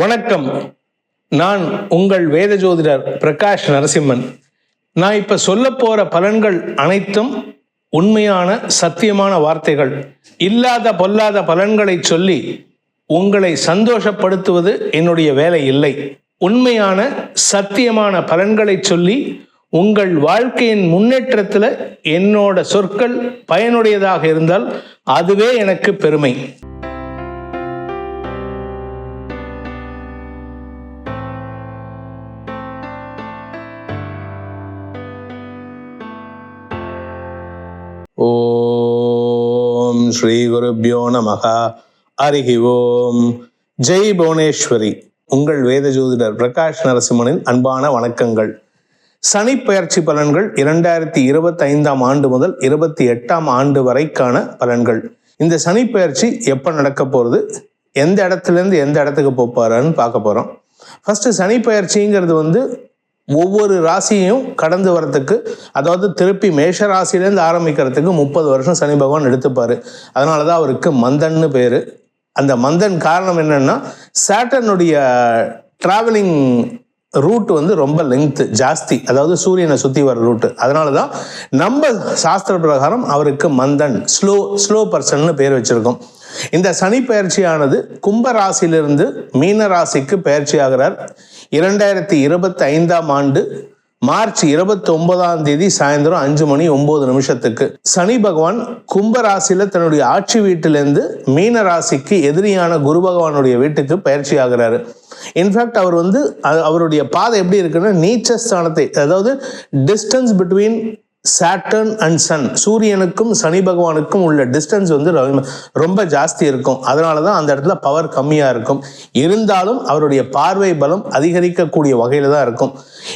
வணக்கம். நான் உங்கள் வேத ஜோதிடர் பிரகாஷ் நரசிம்மன். நான் இப்போ சொல்ல போகிற பலன்கள் அனைத்தும் உண்மையான சத்தியமான வார்த்தைகள். இல்லாத பொல்லாத பலன்களை சொல்லி உங்களை சந்தோஷப்படுத்துவது என்னுடைய வேலை இல்லை. உண்மையான சத்தியமான பலன்களை சொல்லி உங்கள் வாழ்க்கையின் முன்னேற்றத்தில் என்னோட சொற்கள் பயனுடையதாக இருந்தால் அதுவே எனக்கு பெருமை. ஸ்ரீ குருப்பியோ நமக. ஓம் ஜெய் புவனேஸ்வரி. உங்கள் வேத ஜோதிடர் பிரகாஷ் நரசிம்மனின் அன்பான வணக்கங்கள். சனி பயிற்சி பலன்கள் இரண்டாயிரத்தி இருபத்தி ஐந்தாம் ஆண்டு முதல் இருபத்தி எட்டாம் ஆண்டு வரைக்கான பலன்கள். இந்த சனி பயிற்சி எப்போ நடக்க போகிறது எந்த இடத்துல இருந்து எந்த இடத்துக்கு போப்பாருன்னு பார்க்க போகிறோம் ஃபர்ஸ்ட் சனி பயிற்சிங்கிறது வந்து ஒவ்வொரு ராசியையும் கடந்து வரத்துக்கு அதாவது திருப்பி மேஷ ராசியிலேருந்து ஆரம்பிக்கிறதுக்கு முப்பது வருஷம் சனி பகவான் எடுத்துப்பார். அதனால தான் அவருக்கு மந்தன்னு பேர். அந்த மந்தன் காரணம் என்னென்னா சேட்டனுடைய ட்ராவலிங் ரூட் வந்து ரொம்ப லெங்க்த் ஜாஸ்தி. அதாவது சூரியனை சுற்றி வர ரூட்டு அதனால தான் நம்ம சாஸ்திர பிரகாரம் அவருக்கு மந்தன் ஸ்லோ ஸ்லோ பர்சன்னு பேர் வச்சுருக்கோம். இந்த சனி பயிற்சியானது கும்ப ராசியிலிருந்து மீன ராசிக்கு பயிற்சி ஆகிறார். இரண்டாயிரத்தி இருபத்தி ஐந்தாம் ஆண்டு மார்ச் இருபத்தி ஒன்பதாம் தேதி சாயந்தரம் அஞ்சு மணி ஒன்பது நிமிஷத்துக்கு சனி பகவான் கும்ப ராசியில தன்னுடைய ஆட்சி வீட்டிலிருந்து மீன ராசிக்கு எதிரியான குரு பகவானுடைய வீட்டுக்கு பயிற்சி ஆகிறாரு இன்ஃபேக்ட் அவர் வந்து அவருடைய பாதை எப்படி இருக்குன்னா நீச்ச ஸ்தானத்தை அதாவது distance between Saturn and sun சூரியனுக்கும் சனி பகவானுக்கும் உள்ள டிஸ்டன்ஸ் வந்து ரொம்ப- ரொம்ப ஜாஸ்தி இருக்கும். அதனால தான் அந்த இடத்துல பவர் கம்மியாக இருக்கும். இருந்தாலும் அவருடைய பார்வை பலம் அதிகரிக்கக்கூடிய வகையில் தான் இருக்கும்.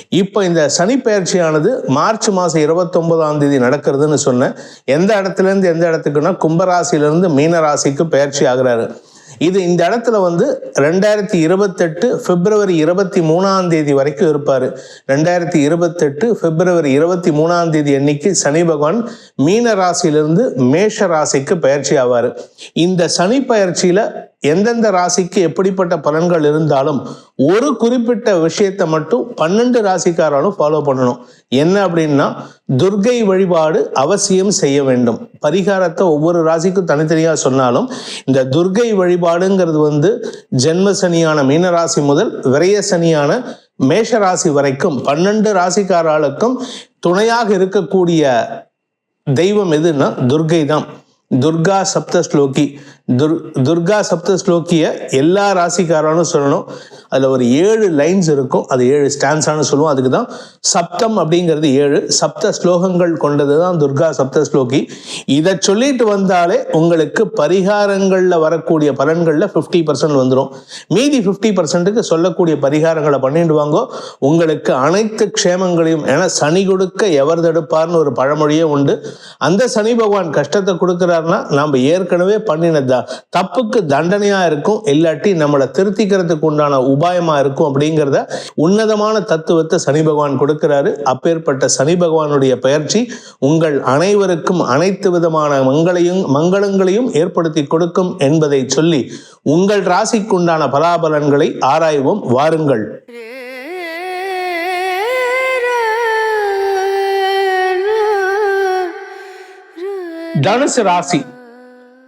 இப்போ இந்த சனி பயிற்சியானது மார்ச் மாதம் இருபத்தொன்பதாம் தேதி நடக்கிறதுன்னு சொன்னேன். எந்த இடத்துலேருந்து எந்த இடத்துக்குன்னா கும்பராசிலேருந்து மீனராசிக்கு பயிற்சி ஆகிறாரு. இது இந்த இடத்துல வந்து ரெண்டாயிரத்தி இருபத்தெட்டு பிப்ரவரி இருபத்தி மூணாம் தேதி வரைக்கும் இருப்பார். ரெண்டாயிரத்தி இருபத்தெட்டு பிப்ரவரி இருபத்தி மூணாம் தேதி அன்னைக்கு சனி பகவான் மீன ராசியிலிருந்து மேஷ ராசிக்கு பயிற்சி ஆவார். இந்த சனி பயிற்சியில எந்தெந்த ராசிக்கு எப்படிப்பட்ட பலன்கள் இருந்தாலும் ஒரு குறிப்பிட்ட விஷயத்தை மட்டும் பன்னெண்டு ராசிக்காரனும் ஃபாலோ பண்ணணும். என்ன அப்படின்னா துர்கை வழிபாடு அவசியம் செய்ய வேண்டும். பரிகாரத்தை ஒவ்வொரு ராசிக்கும் தனித்தனியாக சொன்னாலும் இந்த துர்கை வழிபாடுங்கிறது வந்து ஜென்ம சனியான மீனராசி முதல் விரய சனியான மேஷ ராசி வரைக்கும் பன்னெண்டு ராசிக்காரர்களுக்கும் துணையாக இருக்கக்கூடிய தெய்வம் எதுன்னா துர்கை தான். துர்கா சப்த ஸ்லோகி. துர் துர்கா சப்த ஸ்லோக்கிய எல்லா ராசிக்காரனும் சொல்லணும். அதில் ஒரு ஏழு லைன்ஸ் இருக்கும். அது ஏழு ஸ்டான்ஸானு சொல்லுவோம். அதுக்கு தான் சப்தம் அப்படிங்கிறது ஏழு. சப்த ஸ்லோகங்கள் கொண்டது தான் துர்கா சப்த ஸ்லோகி இதை சொல்லிட்டு வந்தாலே உங்களுக்கு பரிகாரங்களில் வரக்கூடிய பலன்களில் ஃபிஃப்டி பர்சன்ட் வந்துடும் மீதி ஃபிஃப்டி பர்சன்ட்டுக்கு சொல்லக்கூடிய பரிகாரங்களை பண்ணிட்டு வாங்கோ. உங்களுக்கு அனைத்து க்ஷேமங்களையும் ஏன்னா சனி கொடுக்க எவர் தடுப்பார்னு ஒரு பழமொழியே உண்டு. அந்த சனி பகவான் கஷ்டத்தை கொடுக்குறாருன்னா நம்ம ஏற்கனவே பண்ணின தப்புக்கு தண்டனையா இருக்கும் இல்லாட்டி நம்மளை திருத்திக்கிறதுக்கு உண்டான உபாயமா இருக்கும் அப்படிங்கிறத உன்னதமான தத்துவத்தை சனி பகவான் கொடுக்கிறாரு. அப்பேற்பட்ட சனி பகவானுடைய பயிற்சி உங்கள் அனைவருக்கும் அனைத்து விதமான மங்களையும் மங்களங்களையும் ஏற்படுத்தி கொடுக்கும் என்பதை சொல்லி உங்கள் ராசிக்குண்டான பலாபலன்களை ஆராய்வோம். வாருங்கள். தனுசு ராசி.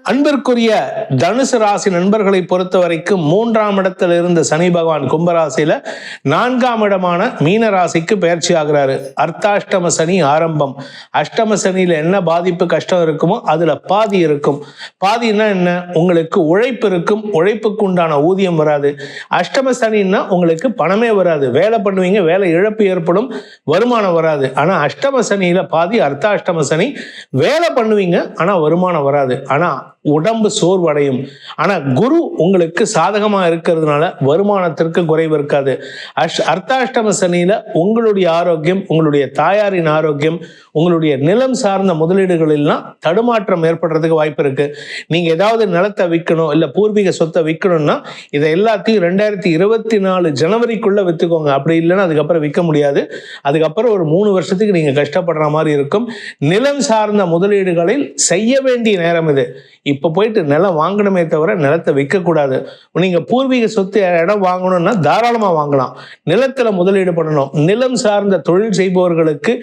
அன்பிற்குரிய தனுசு ராசி நண்பர்களை பொறுத்த வரைக்கும் மூன்றாம் இடத்தில் இருந்த சனி பகவான் கும்பராசியில நான்காம் இடமான மீன ராசிக்கு பயிற்சி ஆகிறாரு. அர்த்தாஷ்டம சனி ஆரம்பம். அஷ்டம சனியில என்ன பாதிப்பு கஷ்டம் இருக்குமோ அதுல பாதி இருக்கும். பாதின்னா என்ன? உங்களுக்கு உழைப்பு இருக்கும். உழைப்புக்கு உண்டான ஊதியம் வராது. அஷ்டம சனின்னா உங்களுக்கு பணமே வராது. வேலை பண்ணுவீங்க வேலை இழப்பு ஏற்படும் வருமானம் வராது. ஆனா அஷ்டம சனியில பாதி அர்த்தாஷ்டம சனி வேலை பண்ணுவீங்க ஆனா வருமானம் வராது. ஆனா உடம்பு சோர்வடையும். ஆனா குரு உங்களுக்கு சாதகமா இருக்கிறதுனால வருமானத்திற்கு குறைவு இருக்காது. அஷ் அர்த்தாஷ்டம சனியில உங்களுடைய ஆரோக்கியம் உங்களுடைய தாயாரின் ஆரோக்கியம் உங்களுடைய நிலம் சார்ந்த முதலீடுகளெல்லாம் தடுமாற்றம் ஏற்படுறதுக்கு வாய்ப்பு இருக்கு. நீங்க ஏதாவது நிலத்தை விற்கணும் இல்லை பூர்வீக சொத்தை விற்கணும்னா இதை எல்லாத்தையும் ரெண்டாயிரத்தி இருபத்தி நாலு ஜனவரிக்குள்ள வித்துக்கோங்க. அப்படி இல்லைன்னா அதுக்கப்புறம் விற்க முடியாது. அதுக்கப்புறம் ஒரு மூணு வருஷத்துக்கு நீங்க கஷ்டப்படுற மாதிரி இருக்கும். நிலம் சார்ந்த முதலீடுகளில் செய்ய வேண்டிய நேரம் இது. இப்போ போயிட்டு நிலம் வாங்கணுமே தவிர நிலத்தை விற்கக்கூடாது. நீங்கள் பூர்வீக சொத்து இடம் வாங்கணும்னா தாராளமாக வாங்கலாம். நிலத்தில் முதலீடு பண்ணணும். நிலம் சார்ந்த தொழில் செய்பவர்களுக்கு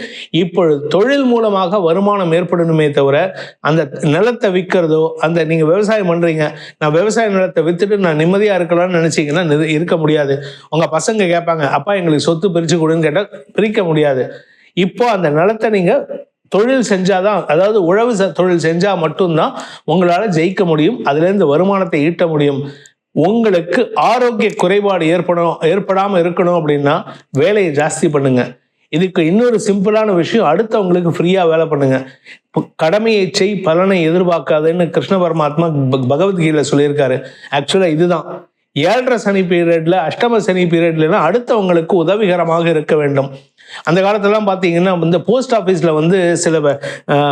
இப்பொழுது தொழில் மூலமாக வருமானம் ஏற்படணுமே தவிர அந்த நிலத்தை விற்கிறதோ அந்த நீங்கள் விவசாயம் பண்ணுறீங்க நான் விவசாய நிலத்தை விற்றுட்டு நான் நிம்மதியாக இருக்கலாம்னு நினச்சிங்கன்னா இருக்க முடியாது. உங்கள் பசங்க கேட்பாங்க அப்பா எங்களுக்கு சொத்து பிரித்து கொடுன்னு கேட்டால் பிரிக்க முடியாது. இப்போ அந்த நிலத்தை நீங்கள் தொழில் செஞ்சாதான் அதாவது உழவு தொழில் செஞ்சால் மட்டும்தான் உங்களால் ஜெயிக்க முடியும் அதுலேருந்து வருமானத்தை ஈட்ட முடியும். உங்களுக்கு ஆரோக்கிய குறைபாடு ஏற்படும் ஏற்படாமல் இருக்கணும் அப்படின்னா வேலையை ஜாஸ்தி பண்ணுங்க. இதுக்கு இன்னொரு சிம்பிளான விஷயம் அடுத்தவங்களுக்கு ஃப்ரீயாக வேலை பண்ணுங்க. கடமையை செய் பலனை எதிர்பார்க்காதுன்னு கிருஷ்ண பரமாத்மா பகவத்கீதையில் சொல்லியிருக்காரு. ஆக்சுவலாக இதுதான். ஏழரை சனி பீரியடில் அஷ்டம சனி பீரியட்லாம் அடுத்தவங்களுக்கு உதவிகரமாக இருக்க வேண்டும். அந்த காலத்திலலாம் பார்த்தீங்கன்னா இந்த போஸ்ட் ஆஃபீஸில் வந்து சில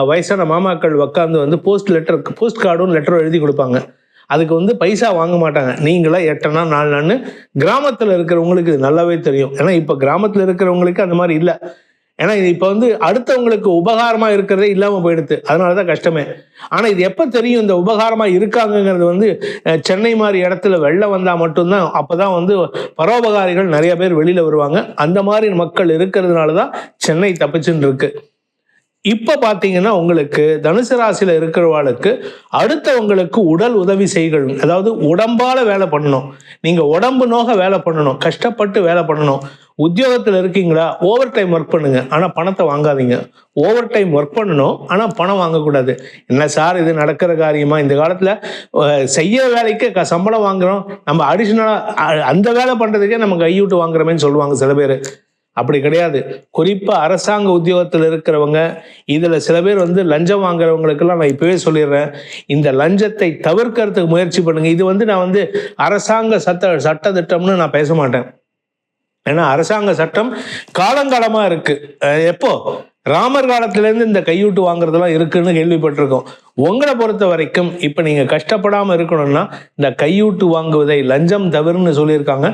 வயசான மாமாக்கள் உட்காந்து வந்து போஸ்ட் லெட்டர் போஸ்ட் கார்டும் லெட்டரும் எழுதி கொடுப்பாங்க. அதுக்கு வந்து பைசா வாங்க மாட்டாங்க. நீங்களா எட்டனா நாலு நாள்னு கிராமத்தில் இருக்கிறவங்களுக்கு நல்லாவே தெரியும். ஏன்னா இப்போ கிராமத்தில் இருக்கிறவங்களுக்கு அந்த மாதிரி இல்லை. ஏன்னா இது இப்போ வந்து அடுத்தவங்களுக்கு உபகாரமாக இருக்கிறதே இல்லாமல் போயிடுது. அதனால தான் கஷ்டமே. ஆனால் இது எப்போ தெரியும் இந்த உபகாரமாக இருக்காங்கங்கிறது வந்து சென்னை மாதிரி இடத்துல வெள்ளம் வந்தால் மட்டும்தான். அப்போ தான் வந்து பரோபகாரிகள் நிறைய பேர் வெளியில் வருவாங்க. அந்த மாதிரி மக்கள் இருக்கிறதுனால தான் சென்னை தப்பிச்சுன்னு இருக்குது இப்போ பார்த்தீங்கன்னா உங்களுக்கு தனுசு ராசியில் இருக்கிறவாளுக்கு அடுத்தவங்களுக்கு உடல் உதவி செய்கள் அதாவது உடம்பால் வேலை பண்ணணும். நீங்கள் உடம்பு நோக வேலை பண்ணணும் கஷ்டப்பட்டு வேலை பண்ணணும். உத்தியோகத்தில் இருக்கீங்களா ஓவர் டைம் ஒர்க் பண்ணுங்க. ஆனால் பணத்தை வாங்காதீங்க. ஓவர் டைம் ஒர்க் பண்ணணும் ஆனால் பணம் வாங்கக்கூடாது. என்ன சார் இது நடக்கிற காரியமாக இந்த காலத்தில் செய்ய வேலைக்கு க சம்பளம் வாங்குறோம். நம்ம அடிஷ்னலாக அந்த வேலை பண்ணுறதுக்கே நம்ம கையூட்டு வாங்குறோமேன்னு சொல்லுவாங்க சில பேர். அப்படி கிடையாது. குறிப்பாக அரசாங்க உத்தியோகத்தில் இருக்கிறவங்க இதில் சில பேர் வந்து லஞ்சம் வாங்குறவங்களுக்கெல்லாம் நான் இப்போவே சொல்லிடுறேன். இந்த லஞ்சத்தை தவிர்க்கிறதுக்கு முயற்சி பண்ணுங்கள் இது வந்து நான் வந்து அரசாங்க சட்ட சட்ட திட்டம்னு நான் பேச மாட்டேன். ஏன்னா அரசாங்க சட்டம் காலங்காலமாக இருக்குது எப்போ? ராமர் காலத்திலேருந்து இந்த கையூட்டு வாங்குறதெல்லாம் இருக்குன்னு கேள்விப்பட்டிருக்கோம். உங்களை பொறுத்த வரைக்கும் இப்போ நீங்கள் கஷ்டப்படாமல் இருக்கணும்னா இந்த கையூட்டு வாங்குவதை லஞ்சம் தவிர்னு சொல்லியிருக்காங்க.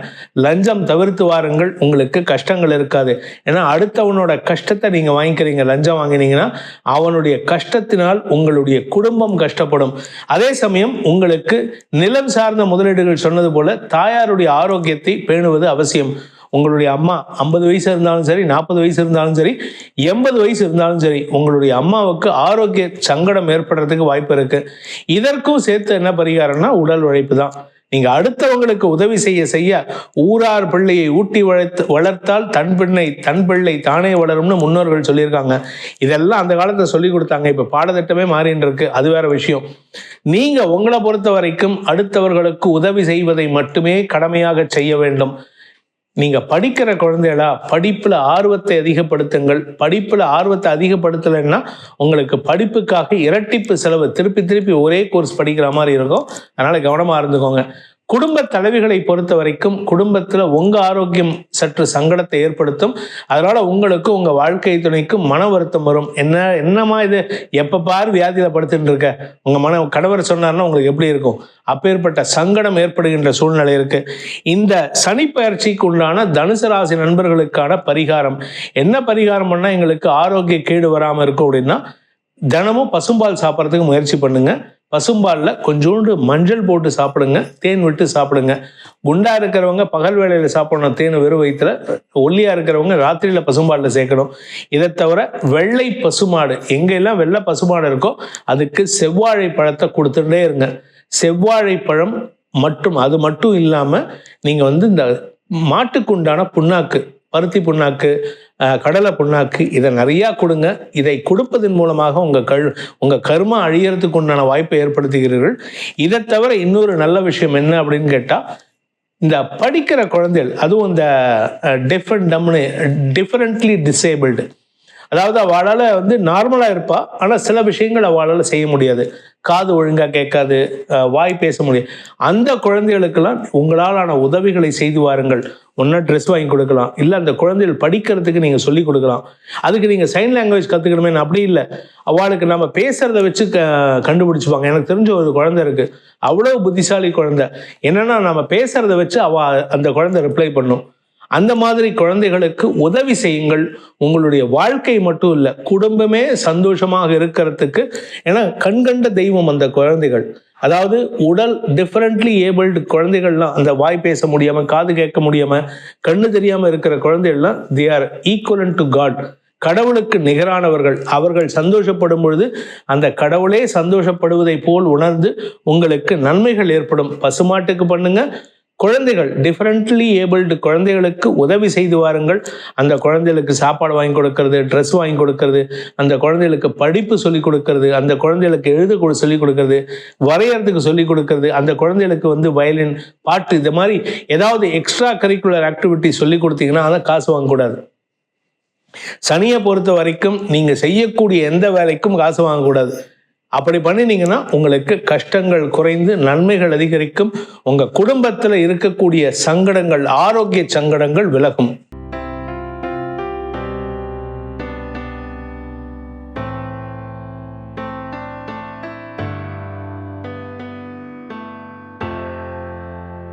லஞ்சம் தவிர்த்து வாருங்கள் உங்களுக்கு கஷ்டங்கள் இருக்காது. ஏன்னா அடுத்தவனோட கஷ்டத்தை நீங்கள் வாங்கிக்கிறீங்க லஞ்சம் வாங்கினீங்கன்னா அவனுடைய கஷ்டத்தினால் உங்களுடைய குடும்பம் கஷ்டப்படும். அதே சமயம் உங்களுக்கு நிலம் சார்ந்த முதலீடுகள் சொன்னது போல தாயாருடைய ஆரோக்கியத்தை பேணுவது அவசியம். உங்களுடைய அம்மா ஐம்பது வயசு இருந்தாலும் சரி நாற்பது வயசு இருந்தாலும் சரி எண்பது வயசு இருந்தாலும் சரி உங்களுடைய அம்மாவுக்கு ஆரோக்கிய சங்கடம் ஏற்படுறதுக்கு வாய்ப்பு இருக்கு. இதற்கும் சேர்த்து என்ன பரிகாரம்னா உடல் உழைப்பு தான். நீங்க அடுத்தவங்களுக்கு உதவி செய்ய செய்ய ஊரார் பிள்ளையை ஊட்டி வளர்த்து வளர்த்தால் தன் பிள்ளை தன் பிள்ளை தானே வளரும்னு முன்னோர்கள் சொல்லியிருக்காங்க. இதெல்லாம் அந்த காலத்தை சொல்லி கொடுத்தாங்க. இப்ப பாடத்திட்டமே மாறின்னு இருக்கு. அது வேற விஷயம். நீங்க உங்களை பொறுத்த வரைக்கும் அடுத்தவர்களுக்கு உதவி செய்வதை மட்டுமே கடமையாக செய்ய வேண்டும். நீங்க படிக்கிற குழந்தைகளா படிப்புல ஆர்வத்தை அதிகப்படுத்துங்கள். படிப்புல ஆர்வத்தை அதிகப்படுத்தலைன்னா உங்களுக்கு படிப்புக்காக இரட்டிப்பு செலவு. திருப்பி திருப்பி ஒரே கோர்ஸ் படிக்கிற மாதிரி இருக்கும். அதனால கவனமா இருந்துக்கோங்க. குடும்ப தலைவிகளை பொறுத்த வரைக்கும் குடும்பத்தில் உங்கள் ஆரோக்கியம் சற்று சங்கடத்தை ஏற்படுத்தும். அதனால் உங்களுக்கு உங்கள் வாழ்க்கை துணைக்கும் மன வருத்தம் வரும். என்ன என்னமா இது? எப்போ பார் வியாதியில் படுத்துட்டு இருக்க. உங்கள் மன கணவர் சொன்னார்னா உங்களுக்கு எப்படி இருக்கும்? அப்பேற்பட்ட சங்கடம் ஏற்படுகின்ற சூழ்நிலை இருக்குது இந்த சனிப்பயிற்சிக்கு உண்டான தனுசு ராசி நண்பர்களுக்கான பரிகாரம். என்ன பரிகாரம் பண்ணால் எங்களுக்கு ஆரோக்கிய கேடு வராமல் இருக்கும் அப்படின்னா தினமும் பசும்பால் சாப்பிட்றதுக்கு முயற்சி பண்ணுங்கள் பசும்பாலில் கொஞ்சோண்டு மஞ்சள் போட்டு சாப்பிடுங்க தேன் விட்டு சாப்பிடுங்க. குண்டாக இருக்கிறவங்க பகல் வேலையில் சாப்பிடணும் தேன் வெறும் வயிற்றுல ஒல்லியாக இருக்கிறவங்க ராத்திரியில் பசும்பாலில் சேர்க்கணும். இதை தவிர வெள்ளை பசுமாடு எங்கெல்லாம் வெள்ளை பசுமாடு இருக்கோ அதுக்கு செவ்வாழை பழத்தை கொடுத்துட்டே இருங்க. செவ்வாழை பழம் மட்டும் அது மட்டும் இல்லாமல் நீங்கள் வந்து இந்த மாட்டுக்குண்டான புண்ணாக்கு பருத்தி புண்ணாக்கு கடலை புண்ணாக்கு இதை நிறையா கொடுங்க. இதை கொடுப்பதன் மூலமாக உங்கள் கழு உங்கள் கருமா அழியறதுக்கு உண்டான வாய்ப்பை ஏற்படுத்துகிறீர்கள். இதை தவிர இன்னொரு நல்ல விஷயம் என்ன அப்படின்னு கேட்டால் இந்த படிக்கிற குழந்தைகள் அதுவும் இந்த டிஃப்ரெண்ட் டம்னு டிஃப்ரெண்ட்லி டிசேபிள்டு அதாவது அவளால் வந்து நார்மலாக இருப்பாள் ஆனால் சில விஷயங்கள் அவளால் செய்ய முடியாது. காது ஒழுங்காக கேட்காது வாய் பேச முடியும் அந்த குழந்தைகளுக்கெல்லாம் உங்களாலான உதவிகளை செய்து வாருங்கள். ஒன்றா ட்ரெஸ் வாங்கி கொடுக்கலாம். இல்லை அந்த குழந்தைகள் படிக்கிறதுக்கு நீங்கள் சொல்லி கொடுக்கலாம். அதுக்கு நீங்கள் சைன் லாங்குவேஜ் கற்றுக்கணுமே அப்படி இல்லை. அவளுக்கு நம்ம பேசுகிறத வச்சு க கண்டுபிடிச்சிப்பாங்க. எனக்கு தெரிஞ்ச ஒரு குழந்தை இருக்குது அவ்வளோ புத்திசாலி குழந்தை. என்னென்னா நம்ம பேசுகிறத வச்சு அவள் அந்த குழந்தை ரிப்ளை பண்ணும். அந்த மாதிரி குழந்தைகளுக்கு உதவி செய்யுங்கள். உங்களுடைய வாழ்க்கை மட்டும் இல்லை குடும்பமே சந்தோஷமாக இருக்கிறதுக்கு ஏன்னா கண்கண்ட தெய்வம் அந்த குழந்தைகள். அதாவது உடல் டிஃபரெண்ட்லி ஏபிள்டு குழந்தைகள்லாம் அந்த வாய் பேச முடியாம காது கேட்க முடியாம கண்ணு தெரியாம இருக்கிற குழந்தைகள்லாம் they are equivalent to God கடவுளுக்கு நிகரானவர்கள். அவர்கள் சந்தோஷப்படும் பொழுது அந்த கடவுளே சந்தோஷப்படுவதை போல் உணர்ந்து உங்களுக்கு நன்மைகள் ஏற்படும். பசுமாட்டுக்கு பண்ணுங்க குழந்தைகள் டிஃப்ரெண்ட்லி ஏபிள்டு குழந்தைகளுக்கு உதவி செய்து வாருங்கள். அந்த குழந்தைகளுக்கு சாப்பாடு வாங்கி கொடுக்கறது ட்ரெஸ் வாங்கி கொடுக்கறது அந்த குழந்தைகளுக்கு படிப்பு சொல்லிக் கொடுக்கறது அந்த குழந்தைகளுக்கு எழுத கொடு சொல்லிக் கொடுக்கறது வரையறதுக்கு சொல்லிக் கொடுக்கறது அந்த குழந்தைகளுக்கு வந்து வயலின் பாட்டு இது மாதிரி ஏதாவது எக்ஸ்ட்ரா கரிக்குலர் ஆக்டிவிட்டி சொல்லி கொடுத்தீங்கன்னா அதை காசு வாங்கக்கூடாது சனியை பொறுத்த வரைக்கும் நீங்கள் செய்யக்கூடிய எந்த வேலைக்கும் காசு வாங்கக்கூடாது அப்படி பண்ணினீங்கன்னா உங்களுக்கு கஷ்டங்கள் குறைந்து நன்மைகள் அதிகரிக்கும். உங்கள் குடும்பத்தில் இருக்கக்கூடிய சங்கடங்கள் ஆரோக்கிய சங்கடங்கள் விலகும்.